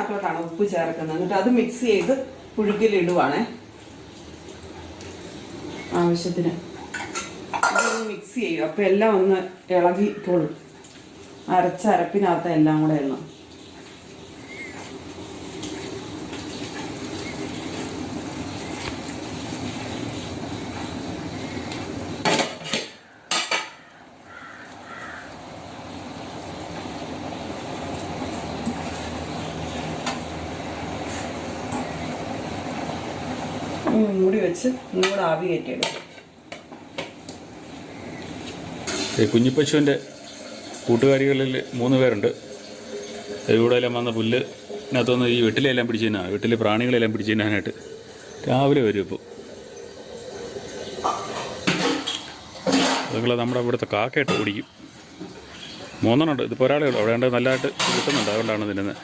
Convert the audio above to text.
അതിനകത്തോട്ടാണ് ഉപ്പ് ചേർക്കുന്നത്. എന്നിട്ട് അത് മിക്സ് ചെയ്ത് പുഴുക്കിലിടുവാണേ. ആവശ്യത്തിന്. മിക്സ് ചെയ്യും. അപ്പം എല്ലാം ഒന്ന് ഇളകിക്കോളും. അരച്ച അരപ്പിനകത്ത് എല്ലാം കൂടെ ഒന്ന് മൂടി വെച്ച് ഒന്നുകൂടെ ആവി കയറ്റിയെടുക്കും. കുഞ്ഞിപ്പശുവിന്റെ കൂട്ടുകാരികളിൽ മൂന്ന് പേരുണ്ട്. ഇവിടെ എല്ലാം വന്ന പുല്ല് ഇതിനകത്തുനിന്ന് ഈ വെട്ടിലെല്ലാം പിടിച്ചു വെട്ടിലെ പ്രാണികളെല്ലാം പിടിച്ചു തിന്നാനായിട്ട് രാവിലെ വരും ഇപ്പോൾ അതുങ്ങളെ നമ്മുടെ ഇവിടുത്തെ കാക്കയിട്ട് ഓടിക്കും. മൂന്നെണ്ണമുണ്ട്. ഇതിപ്പോൾ ഒരാളേ ഉള്ളൂ. അവിടെ ഉണ്ട് നല്ലതായിട്ട് കിട്ടുന്നുണ്ട്. അതുകൊണ്ടാണ് തിന്നുന്നത്.